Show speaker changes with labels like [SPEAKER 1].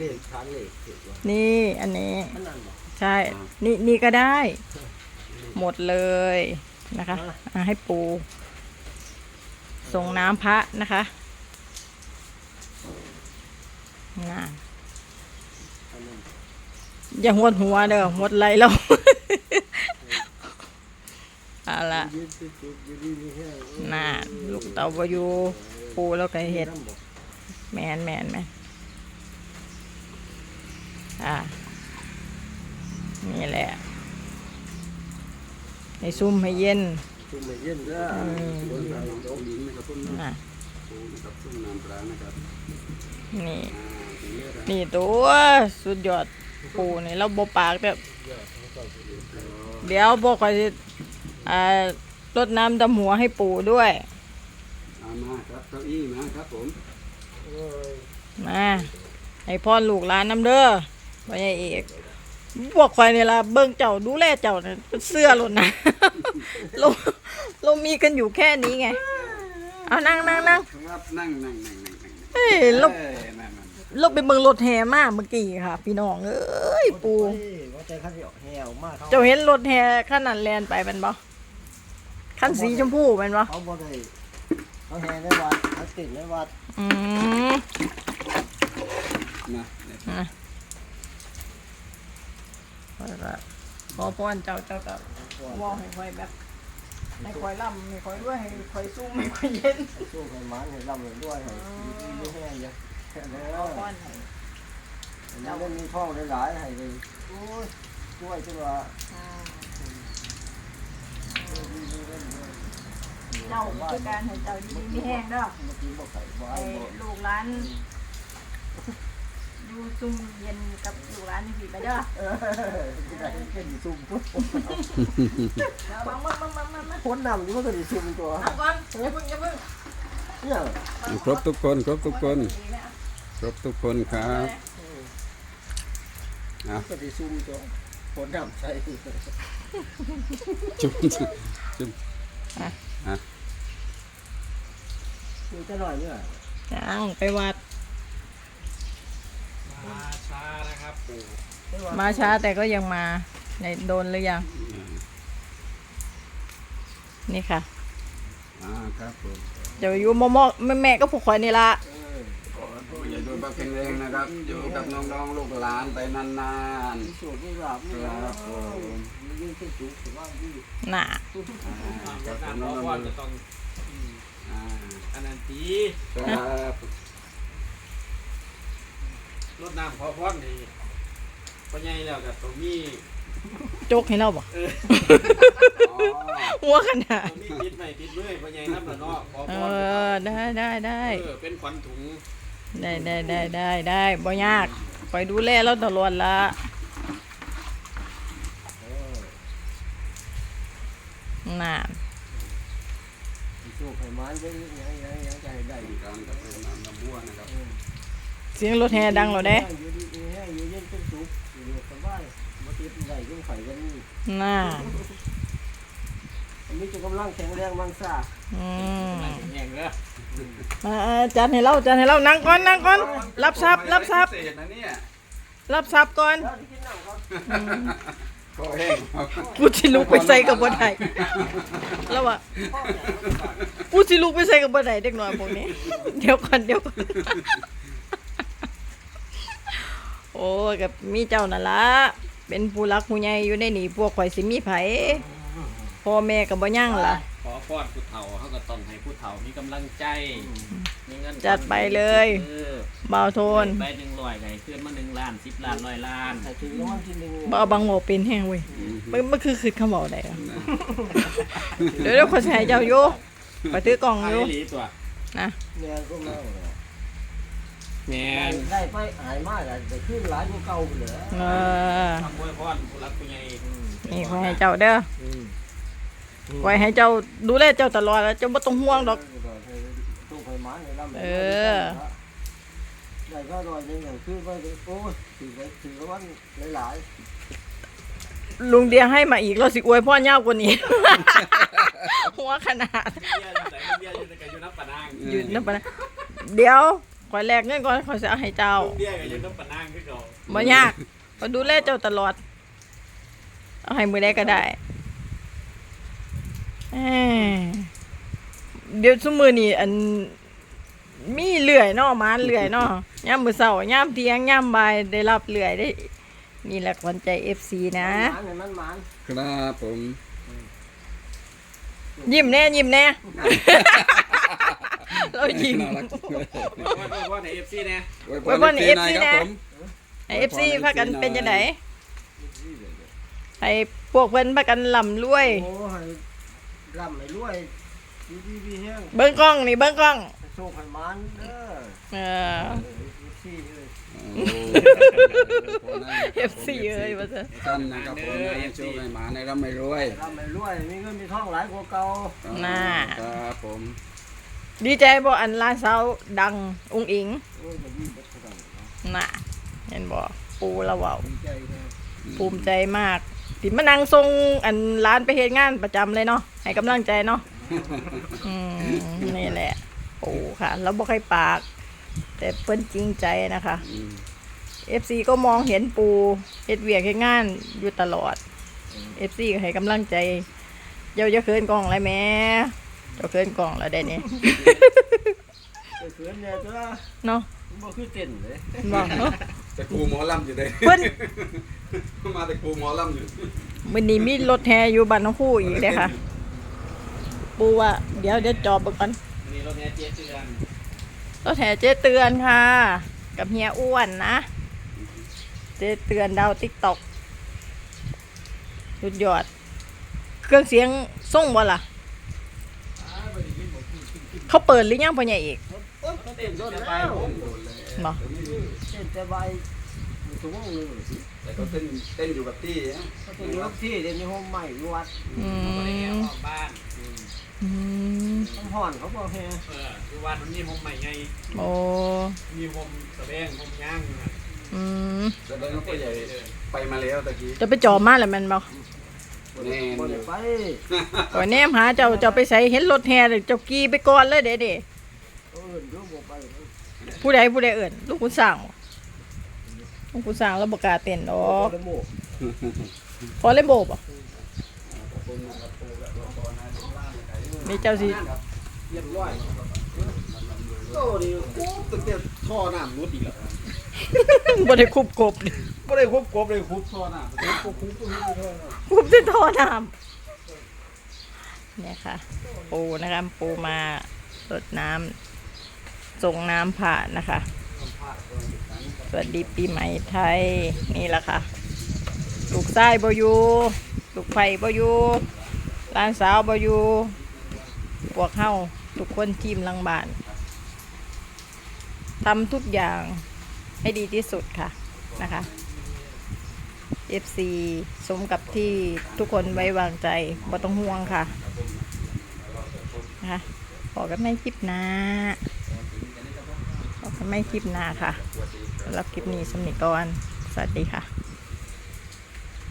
[SPEAKER 1] เลขทานเลขถูกว่า
[SPEAKER 2] นี่อันนี้
[SPEAKER 1] อันนั้นบอก
[SPEAKER 2] ใช่ นี่นี่ก็ได้ หมดเลยนะคะอะให้ปู ส่งน้ำพระนะคะน่ะ
[SPEAKER 1] อันนั้น
[SPEAKER 2] อย่าหวดหัวเด้อหวดไหลเรา เอาละ
[SPEAKER 1] ยืนจุดๆยืนดีมีแห้ง
[SPEAKER 2] น่ะลูกเต่าบอยู่ปูแล้วก็เห็ด
[SPEAKER 1] น้ำบอก
[SPEAKER 2] แมนแมนแมน อ่านี่แหละ ให้ซุ่มให้เย็น
[SPEAKER 1] จุ่มไม่เย็นเด้อ
[SPEAKER 2] อืม
[SPEAKER 1] ฝน
[SPEAKER 3] ค
[SPEAKER 1] ทา
[SPEAKER 3] รับ
[SPEAKER 1] ง
[SPEAKER 3] น้องหญิงนะครับต้น
[SPEAKER 2] น่ะ
[SPEAKER 3] ปูนะครับต้นน้ำปลานะครับ
[SPEAKER 2] นี่
[SPEAKER 3] อ่าถึงเลือด
[SPEAKER 2] นี่ตัวสุดยอดปูนี่เราบปากแบบเดี๋ยวบอกว่าจะอ่ารดน้ำดำหัวให้ปูด้วย
[SPEAKER 3] เอามาครับเก้าอี้มาครับผม
[SPEAKER 1] โอ้ย
[SPEAKER 2] มาให้พ่อลูกหลานน้ำเด้อ พ่อใหญ่เอกพวกควายนี่ละเบิ่งเจ้าดูแลเจ้าเนี่ยเป็นเสื้อหล่นนะเราเรามีกันอยู่แค่นี้ไงเอานั่งนั่งนั่ง
[SPEAKER 3] ครับนั่งนั่งนั่งนั่งนั่ง
[SPEAKER 2] เฮ้ยเรา
[SPEAKER 3] เอ้ยนั่งนั่ง
[SPEAKER 2] เราไปเบิ่งรถแห่มาเมื่อกี้ค่ะ พี่น้องเอ้ยปู
[SPEAKER 1] โอ้ยว่าใจเขาสิออกแหวมากเขา
[SPEAKER 2] เจ้าเห็นรถแห่ขั้นนั้นแลนไปแมันบ่ขั้นสีชมพูแมันบ่
[SPEAKER 1] เขาบ่ได้เขาแห่ในวัดเขาติดในวัด
[SPEAKER 2] อืม
[SPEAKER 3] มาเนี่ย
[SPEAKER 2] อะขอพรเจ้าเจ้าเจ้าว่าให้คอยแบบให้คอยร่ำให้คอยด้วยให้คอยสู้ให้คอยเย็น
[SPEAKER 1] สู้ให้หมันให้ร่ำให้ด้วยให้ดีมีแห้งเยอะแค่นั้น
[SPEAKER 2] ขอพรให้
[SPEAKER 1] แล้วได้มีท่องหลายๆให้เลยโอ้ยช่วยจังว่า
[SPEAKER 2] อืมเจ้าคือการให้เจ้าดีๆมีแห้งเด้อ
[SPEAKER 1] เมื่อกี้บอกใส่บ่
[SPEAKER 2] ไอ้
[SPEAKER 1] ไอ้บ่
[SPEAKER 2] ลูกหลาน อยู่ซุ่มเย็นกับลูกหลานนี่สิไปเด้อ
[SPEAKER 1] เออที่ไหนเป็นซุ่มปุ๊บ
[SPEAKER 2] มามามามามามา
[SPEAKER 1] พ้นนำนี่มันก็ได้ซุ่มตัว
[SPEAKER 2] เอาก่อนอย่าเพิ่งอย่าเพิ่ง
[SPEAKER 1] เนี่ย
[SPEAKER 3] ครบทุกคนครบทุกคน ครบทุกคนครับเอา
[SPEAKER 1] ก็ด้ซุ่มตัวพ้นนำใส่
[SPEAKER 3] จุ่มจุ่มจุ่ม
[SPEAKER 1] มีจะหน่อยเนี่ย
[SPEAKER 2] จังไปวัด
[SPEAKER 4] มาช้านะครับปู่
[SPEAKER 2] มาช้าแต่ก็ยังมาในโดนหรือยัง นี่ค่ะ
[SPEAKER 3] อ่าครับผม
[SPEAKER 2] เดี๋ยวอยู่มอมอแม่แม่ๆก็ผูกคอยนี่ละ
[SPEAKER 3] อย่าดูแบบแข็งแรงนะครับ อยู่กับน้องๆลูกหลานไปนาน
[SPEAKER 1] มีสูตรมีหลับมีหลับมียิ่งขึ้นสูงถือว่าดี
[SPEAKER 2] น่ะ
[SPEAKER 3] ๆอ่าค
[SPEAKER 4] ร
[SPEAKER 3] รับ
[SPEAKER 4] ด
[SPEAKER 3] ผม
[SPEAKER 4] น้ำ
[SPEAKER 3] น้
[SPEAKER 4] เพ
[SPEAKER 3] อง
[SPEAKER 4] ราะว่าจะต้อง
[SPEAKER 3] ๆอ่า
[SPEAKER 4] อันนั้นตี
[SPEAKER 3] ครับ
[SPEAKER 4] รดน้ำเพราะว่านี่ปัญญาแล้วกับตัวมี
[SPEAKER 2] จกให้เราบ่
[SPEAKER 3] อ๋อ
[SPEAKER 2] หัวขนาด
[SPEAKER 4] ตัวมีติดไม่ติดเลยปัญญาน้ำละเนาะขอ
[SPEAKER 2] เอ
[SPEAKER 4] พร
[SPEAKER 2] อได้ได้ได้
[SPEAKER 4] เออเป็นขวัญถุง
[SPEAKER 2] ได้ได้ได้ได้ได้บ่ยากคอยดูแลเราตลอดละน่ะ
[SPEAKER 1] มีสูตรไขมันเยอะยังยังยังจะให้ได้
[SPEAKER 3] มีการกับเป็นน้ำน้ำบัวนะครับ
[SPEAKER 2] เสียงรถแห่ดังแล้วเด้
[SPEAKER 1] อยู่ดีมีแห้งอยู่เย็นเป็นสุขอยู่สบายมา ติดไหลยุ่งไข่กันนี่
[SPEAKER 2] น่ะ
[SPEAKER 1] อันนี้จะกำลังแข็งแรงมังซ่า
[SPEAKER 2] อืม
[SPEAKER 4] ไม่แห้งเลย
[SPEAKER 2] มาเออจันให้เราจันให้เรานั่งก่อนนั่งก่อนรับทรัพย์รับทรัพย์
[SPEAKER 3] พิเศษนะเนี่ย
[SPEAKER 2] รับทรัพย์ก่อน
[SPEAKER 1] แล้วที่กินน้ำเขา
[SPEAKER 3] ก็แห้งครับ
[SPEAKER 2] กูสิลุกไปใส่กับบ่ได้แล้วว่ากูสิลุกไปใส่กับบ่ได้เด็กน้อยพวกนี้ เดี๋ยวก่อนเดี๋ยวก่อนโอ้ยกับมีเจ้านั่นละ เป็นผู้รักผู้ใหญ่อยู่ในนี่พวกข่อยสิมีไผพ่อแม่ก็บ่ยั่งล่ะ
[SPEAKER 4] ขอพรผู้เฒ่าเขาก็ต้องให้ผู้เฒ่ามีกำลังใจมีเงิน
[SPEAKER 2] จัดไปเลย
[SPEAKER 4] เออ
[SPEAKER 2] บ่าวโทน
[SPEAKER 4] ไปหนึ่งร้อยไงขึ้นมาหนึ่งล้านสิบล้านร้อยล้าน
[SPEAKER 1] แต่ถึงรางวัลที่หนึ่ง
[SPEAKER 2] บ่เอาบางหมอเป็นแห้งเว้ยมันมันคือคือคำเว้าได้อะเดี๋ยวเดี๋ยวขอยสิให้เจ้าอยู่ไปถือกล่อง
[SPEAKER 4] ไอ้
[SPEAKER 2] อยู่
[SPEAKER 4] หลีตัว
[SPEAKER 2] นะ
[SPEAKER 1] เนี่ยก็มาเลย
[SPEAKER 4] แม่
[SPEAKER 1] ได้ไปหายมากเลยแต่ขึ้นหลายกว่าเก่าเหลือ
[SPEAKER 2] เออ
[SPEAKER 4] ทำอวย พรผู้รักผู้ใหญ่
[SPEAKER 2] นี่ขอยให้เจ้าเด้อขอยให้เจ้าดูแลเจ้าตลอดแล้วเจ้าบ่ต้องห่วงดอก
[SPEAKER 1] ตู้ไฟมันในลำ
[SPEAKER 2] เออ
[SPEAKER 1] ได้ก็รอยนึงอย่างขึ้นไปโอ้ยถือไปถือว่าหลาย
[SPEAKER 2] ลุงเดียให้มาอีกเราสิอวยพ่อยาวกว่านี้ หัวขนาด
[SPEAKER 4] เบี้ยอยู่ไหนเบี้ยอยู่ในกันอยู่นับปะนาง
[SPEAKER 2] หยุดนะปะนะเดี๋ยวข่อยแลกเงินก่อนข่อยสิเอาให้เจ้า
[SPEAKER 4] ลูกเบี้ยก็ยังต้องปะนางขึ้นเรา
[SPEAKER 2] บ่ยากข่อยดูแลเจ้าตลอด เอาให้มือได้ก็ได้เอ้ยเดี๋ยวซุมือนี่อันมีเลื่อยเนาะหมาเลื่อยเนาะย่ามมื้อเช้าย่ามเที่ยงย่ามบ่ายได้รับเลื่อยได้ นี่แหละขวัญใจ FC นะ
[SPEAKER 1] หมานเนี่ยมันหมาน
[SPEAKER 3] ครับผม
[SPEAKER 2] ยิ้มแน่ยิ้มแน่เรายิ้ม
[SPEAKER 3] น่ารักจังเลย
[SPEAKER 4] ว่าว่าในเอฟซีเนี่ย
[SPEAKER 2] ไว้บน FC
[SPEAKER 3] หอยครับ
[SPEAKER 2] นะ
[SPEAKER 3] ผม
[SPEAKER 2] ให้ FC พากันเป็นจังได ให้พวกเพิ่นพากันร่ำรวย
[SPEAKER 1] โอ้ให้ร่ำให้รวยดีดีดีแห้ง
[SPEAKER 2] เบิ่งกล้องนี่เบิ่งกล้อง
[SPEAKER 1] ให้โชคให้หมานเด้อ
[SPEAKER 2] เออ
[SPEAKER 1] เออซี่เลย
[SPEAKER 3] โอ้
[SPEAKER 2] FC เอ้ยว่าซั่น
[SPEAKER 3] ท่านนะครับผมให้โชคให้หมาในร่ำไม่รวย
[SPEAKER 1] ร่ำให้รวยมีเงินมีทองหลายกว่าเก่า
[SPEAKER 2] น่า
[SPEAKER 3] ครับผม
[SPEAKER 2] ดีใจบ่อันหลานสาวดังอุ้งอิง
[SPEAKER 1] โอ้ยจะดีเบัดเท่านั้นเนาะ
[SPEAKER 2] น่ะเห็นบ่ปูละเว้า
[SPEAKER 1] ดีใจนะ
[SPEAKER 2] ภูมิใจมาก ที่มานั่งส่งอันร้านไปเฮ็ดงานประจำเลยเนาะให้กำลังใจเนาะอืมนี่แหละ โอ้ค่ะแล้วบ่ค่อยปาก แต่เพิ่นจริงใจนะคะ
[SPEAKER 3] อืม
[SPEAKER 2] FC ก็มองเห็นปูเฮ็ดเวียกเฮ็ดงานอยู่ตลอด FC ก็ให้กำลังใจเจ้าจะเคินกล่องอะไรแหม่เจ้าเคินกล่องแล้วได้นี่
[SPEAKER 1] ไปเขือนเนี่ยจ้า
[SPEAKER 2] เนาะ
[SPEAKER 1] บ่คือเต้นเลย
[SPEAKER 2] บอกเนาะ
[SPEAKER 3] แต่ครูหมอลำอยู่เลย
[SPEAKER 2] เพิ่น
[SPEAKER 3] มาแต่ครูหมอลำอยู่
[SPEAKER 2] มื้อนี้มีรถแห่อยู่บ้านน้องคู่อีกเด้อค่ะ ปูว่า เดี๋ยวเดี๋ยวจอบเบิ่งก่อน
[SPEAKER 4] อันนี้รถเนี้ยเจ๊เตือน
[SPEAKER 2] รถแห่เจ๊เตือนค่ะ กับเฮียอ้วนนะ เจ๊เตือนดาว TikTok สุดยอด เครื่องเสียงส่งบ่ล่ะ เขาเปิดหรือยังพ่อใหญ่อีก
[SPEAKER 4] ต้องเต้นโดนไปผม
[SPEAKER 2] บ่
[SPEAKER 1] เต้นแต่ใบอยู่ ชั่วโมงหนึง
[SPEAKER 3] แต่ก็เต้นเต้นอยู่กับที่นะ
[SPEAKER 1] เขาจะยกที่เดี๋ยวนี้ห้องใหม่อยู่วัด
[SPEAKER 2] อื
[SPEAKER 4] ไม่ได้แอบ
[SPEAKER 2] ม
[SPEAKER 4] ออกบ้าน
[SPEAKER 2] อืม
[SPEAKER 1] ห้องห่อนเขาบอกแฮ
[SPEAKER 4] เออคือวันมันมีโฮมใหม่ไง
[SPEAKER 2] โอ้
[SPEAKER 4] มีโฮมสะแบงโฮมย่างนะ
[SPEAKER 2] อืม
[SPEAKER 3] แสดงว่าพ่อใหญ่ไปมาแล้วตะกี้
[SPEAKER 2] จะไปจอมาแล้วแมันบ่
[SPEAKER 3] แน่
[SPEAKER 1] บ่ได้ไป
[SPEAKER 2] ก่อนแนมหาเจ้าเจ้าไปใส่เห็นรถแห่เลยเจ้ากีไปก่อนเลยเด้เด้
[SPEAKER 1] เออเดี๋ยวบ่ไป
[SPEAKER 2] ผู้ใดผู้ใดเอิ่นลูกคุณสร้างบ่ ลูกคุณสร้างแล้วบ่กล้าเต้นดอก
[SPEAKER 1] บ่ได้โมก
[SPEAKER 2] พอเล่นโบบ่มีเจ้าสิ
[SPEAKER 4] เรียบร้อยโอ้ดิโอ้ตั้งแต่ท่อน้ำรุดอีกแล้ว
[SPEAKER 2] บ่ได้คุบกบดิ
[SPEAKER 4] ไม่ได้ควบกบเลยควบท่อน้ำควบคุบตัวนี้ด้วย
[SPEAKER 2] คุบที่ท่อน้ำเนี่ยค่ะ ปูนะคะปูมารดน้ำส่งน้ำผ่านนะคะ สวัสดีปีใหม่ไทยนี่แหละค่ะ ลูกไส้บอยู่ลูกไฟบอยู่หลานสาวบอยู่พวกเฮาทุกคนทีมลังบานทำทุกอย่างให้ดีที่สุดค่ะนะคะ FC สมกับที่ทุกคนไว้วางใจบ่ต้องห่วงค่ะนะคะขอกันไม่คลิปน้าขอกันไม่คลิปนาค่ะ สำหรับคลิปนี้สำนิกรสวัสดีค่ะ